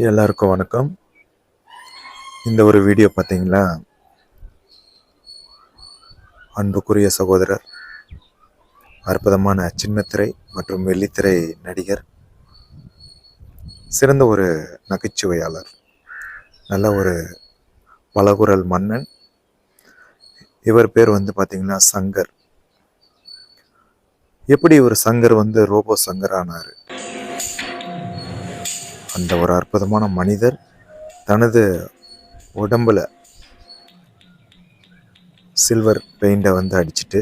எல்லாருக்கும் வணக்கம். இந்த ஒரு வீடியோ பார்த்தீங்களா? அன்புக்குரிய சகோதரர் அற்புதமான சின்னத்திரை மற்றும் வெள்ளித்திரை நடிகர் சிறந்த ஒரு நகைச்சுவையாளர் நல்ல ஒரு பலகுரல் மன்னன். இவர் பேர் வந்து பார்த்தீங்கன்னா சங்கர். எப்படி ஒரு சங்கர் வந்து ரோபோ சங்கர் ஆனார் அந்த ஒரு அற்புதமான மனிதர் தனது உடம்பில் சில்வர் பெயிண்டை வந்து அடிச்சிட்டு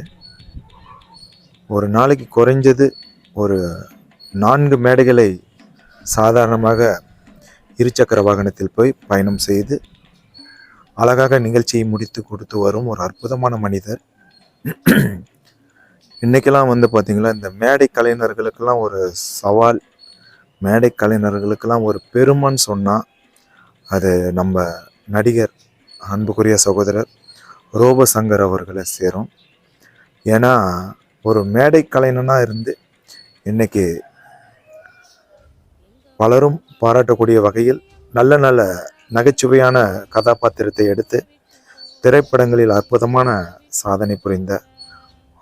ஒரு நாளைக்கு குறைஞ்சது ஒரு நான்கு மேடைகளை சாதாரணமாக இருசக்கர வாகனத்தில் போய் பயணம் செய்து அழகாக நிகழ்ச்சியை முடித்து கொடுத்து வரும் ஒரு அற்புதமான மனிதர். இன்றைக்கெல்லாம் வந்து பார்த்திங்கன்னா இந்த மேடை கலைஞர்களுக்கெல்லாம் ஒரு சவால் மேடை கலைஞர்களுக்கெல்லாம் ஒரு பெருமைன்னு சொன்னால் அது நம்ம நடிகர் அன்புக்குரிய சகோதரர் ரோபசங்கர் அவர்களை சேரும். ஏன்னா ஒரு மேடை கலைஞனாக இருந்து இன்னைக்கு பலரும் பாராட்டக்கூடிய வகையில் நல்ல நல்ல நகைச்சுவையான கதாபாத்திரத்தை எடுத்து திரைப்படங்களில் அற்புதமான சாதனை புரிந்த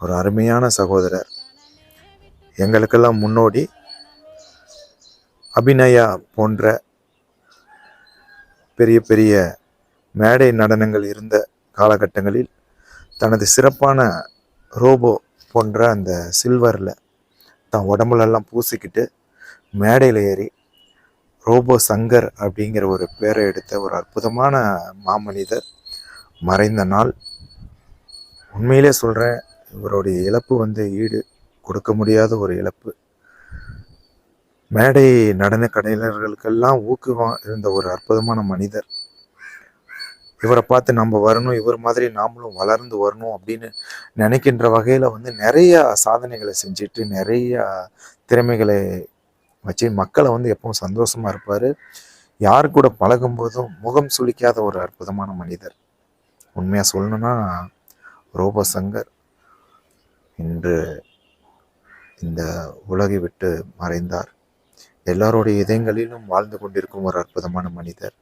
ஒரு அருமையான சகோதரர். எங்களுக்கெல்லாம் முன்னோடி அபிநயா போன்ற பெரிய பெரிய மேடை நடனங்கள் இருந்த காலகட்டங்களில் தனது சிறப்பான ரோபோ போன்ற அந்த சில்வரில் தான் உடம்புலெல்லாம் பூசிக்கிட்டு மேடையில் ஏறி ரோபோ சங்கர் அப்படிங்கிற ஒரு பேரை எடுத்த ஒரு அற்புதமான மாமனிதர் மறைந்த நாள். உண்மையிலே சொல்கிறேன் இவருடைய இழப்பு வந்து ஈடு கொடுக்க முடியாத ஒரு இழப்பு. மேடை நடன கலைஞர்களுக்கெல்லாம் ஊக்குவம் இருந்த ஒரு அற்புதமான மனிதர். இவரை பார்த்து நம்ம வரணும் இவர் மாதிரி நாமளும் வளர்ந்து வரணும் அப்படின்னு நினைக்கின்ற வகையில் வந்து நிறைய சாதனைகளை செஞ்சுட்டு நிறைய திறமைகளை வச்சு மக்களை வந்து எப்பவும் சந்தோஷமா இருப்பார். யார் கூட பழகும்போதும் முகம் சுளிக்காத ஒரு அற்புதமான மனிதர். உண்மையாக சொல்லணும்னா ரோபோ சங்கர். இன்று இந்த உலகை விட்டு மறைந்தார். எல்லாருடைய இதயங்களிலும் வாழ்ந்து கொண்டிருக்கும் ஒரு அற்புதமான மனிதர்.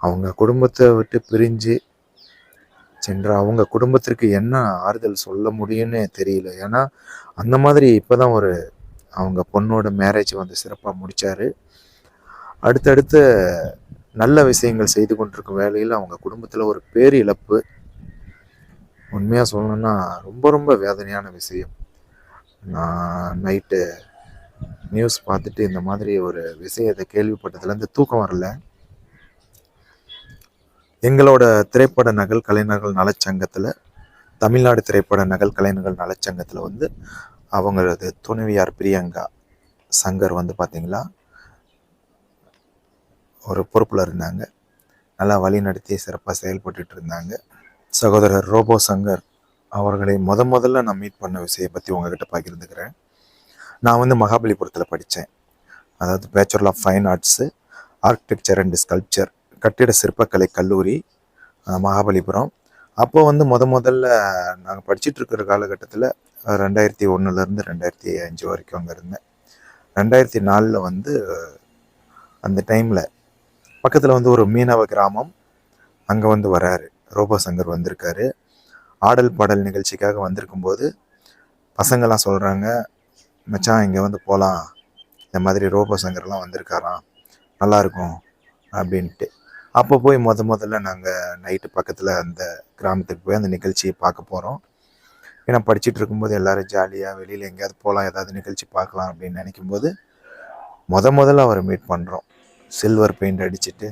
அவங்க குடும்பத்தை விட்டு பிரிஞ்சு சென்ற அவங்க குடும்பத்திற்கு என்ன ஆறுதல் சொல்ல முடியும்னு தெரியல. ஏன்னா அந்த மாதிரி இப்போதான் ஒரு அவங்க பொண்ணோட மேரேஜ் வந்து சிறப்பாக முடித்தார் அடுத்தடுத்த நல்ல விஷயங்கள் செய்து கொண்டிருக்கும் வேலையில் அவங்க குடும்பத்தில் ஒரு பேர் இழப்பு உண்மையாக சொல்லணும்னா ரொம்ப ரொம்ப வேதனையான விஷயம். நான் நைட்டு நியூஸ் பார்த்துட்டு இந்த மாதிரி ஒரு விஷயத்தை கேள்விப்பட்டதுலேருந்து தூக்கம் வரல. எங்களோட திரைப்பட நகல் கலைஞர்கள் நலச்சங்கத்தில் தமிழ்நாடு திரைப்பட நகல் கலைஞர்கள் நலச்சங்கத்தில் வந்து அவங்களது துணைவியார் பிரியங்கா சங்கர் வந்து பார்த்திங்களா ஒரு பொறுப்பில் இருந்தாங்க. நல்லா வழி நடத்தி சிறப்பாக செயல்பட்டுட்டு இருந்தாங்க. சகோதரர் ரோபோ சங்கர் அவர்களை முத முதல்ல நான் மீட் பண்ண விஷயம் பற்றி உங்ககிட்ட பகிர்ந்துக்கிறேன். நான் வந்து மகாபலிபுரத்தில் படித்தேன் அதாவது bachelor of fine arts architecture and sculpture கட்டிட சிற்பக்கலை கல்லூரி மகாபலிபுரம். அப்போ வந்து முத முதல்ல நாங்கள் படிச்சுட்டு இருக்கிற காலகட்டத்தில் ரெண்டாயிரத்தி ஒன்றுலேருந்து ரெண்டாயிரத்தி அஞ்சு வரைக்கும் அங்கே இருந்தேன். ரெண்டாயிரத்தி நாலில் வந்து அந்த டைமில் பக்கத்தில் வந்து ஒரு மீனவ கிராமம் அங்கே வந்து வராரு. ரோபோ சங்கர் வந்திருக்காரு. ஆடல் பாடல் நிகழ்ச்சிக்காக வந்திருக்கும்போது பசங்கள்லாம் சொல்கிறாங்க மச்சான் இங்கே வந்து போகலாம் இந்த மாதிரி ரோபோ சங்கர்லாம் வந்திருக்காராம். நல்லாயிருக்கும் அப்படின்ட்டு. அப்போ போய் முத முதல்ல நாங்கள் நைட்டு பக்கத்தில் அந்த கிராமத்துக்கு போய் அந்த நிகழ்ச்சியை பார்க்க போகிறோம் ஏன்னா படிச்சுட்டு இருக்கும்போது எல்லோரும் ஜாலியாக வெளியில் எங்கேயாவது போகலாம் ஏதாவது நிகழ்ச்சி பார்க்கலாம் அப்படின்னு நினைக்கும்போது முத முதல்ல அவரை மீட் பண்ணுறோம் சில்வர் பெயிண்ட் அடிச்சுட்டு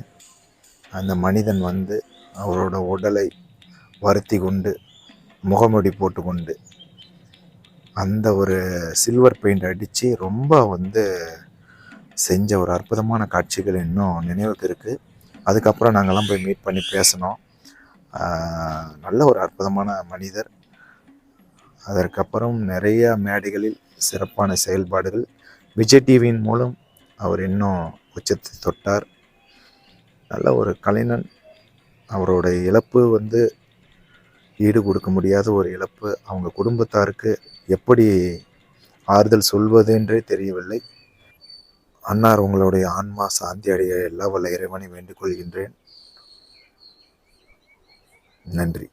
அந்த மனிதன் வந்து அவரோட உடலை வருத்தி கொண்டு முகமுடி போட்டுக்கொண்டு அந்த ஒரு சில்வர் பெயிண்ட் அடித்து ரொம்ப வந்து செஞ்ச ஒரு அற்புதமான காட்சிகள் இன்னும் நினைவுக்கு இருக்குது அதுக்கப்புறம் நாங்கள்லாம் போய் மீட் பண்ணி பேசினோம். நல்ல ஒரு அற்புதமான மனிதர். அதற்கப்புறம் நிறைய மேடைகளில் சிறப்பான செயல்பாடுகள். விஜய் டிவியின் மூலம் அவர் இன்னும் உச்சத்தை தொட்டார். நல்ல ஒரு கலைஞன். அவரோட இழப்பு வந்து ஈடு கொடுக்க முடியாத ஒரு இழப்பு. அவங்க குடும்பத்தாருக்கு எப்படி ஆறுதல் சொல்வது என்றே தெரியவில்லை. அன்னார் உங்களுடைய ஆன்மா சாந்தி அடைய எல்லா வல்ல இறைவனை வேண்டிக் கொள்கின்றேன் நன்றி.